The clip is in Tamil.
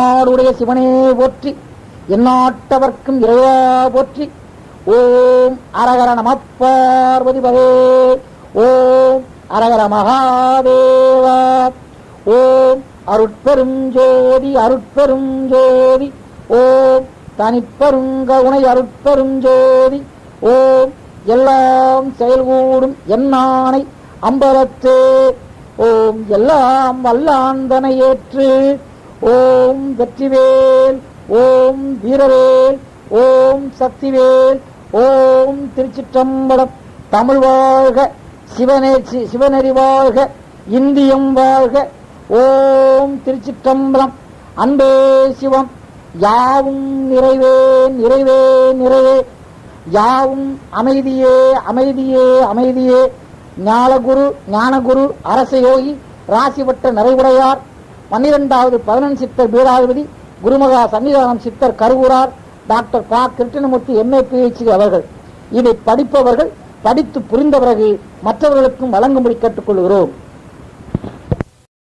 நாடுடைய சிவனே போற்றி எந்நாட்டவர்க்கும் இறைவா போற்றி. ஓம் அரகர நம பகே. ஓம் அரகர மகாதேவா. ஓம் அருட்பெரும் ஜோதி அருட்பெரும் ஜோதி. ஓம் தனிப்பெருங்கவுனை அருட்பெரும் ஜோதி. ஓம் எல்லாம் செயல்கூடும் என்னானை அம்பலத்து. ஓம் எல்லாம் வல்லாந்தனை ஏற்று ஓம் வெற்றிவேல் ஓம் வீரவேல் ஓம் சக்திவேல் ஓம் திருச்சிற்றம்பலம். தமிழ் வாழ்க சிவனே சிவநெறி வாழ்க இந்தியம் வாழ்க. ஓம் திருச்சிற்றம்பலம். அன்பே சிவம் யாவும் நிறைவே நிறைவே நிறைவே யாவும் அமைதியே அமைதியே அமைதியே. ஞானகுரு ஞானகுரு அரசயோகி ராசிவட்ட நிறைவுடையார் பன்னிரெண்டாவது பதினெண் சித்தர் பீடாதிபதி குருமகா சன்னிதானம் சித்தர் கருவூரார் டாக்டர் பா. கிருஷ்ணமூர்த்தி எம்ஏ பிஹெச்டி அவர்கள். இதை படிப்பவர்கள் படித்து புரிந்த பிறகு மற்றவர்களுக்கும் வழங்கும்படி கேட்டுக்கொள்கிறோம்.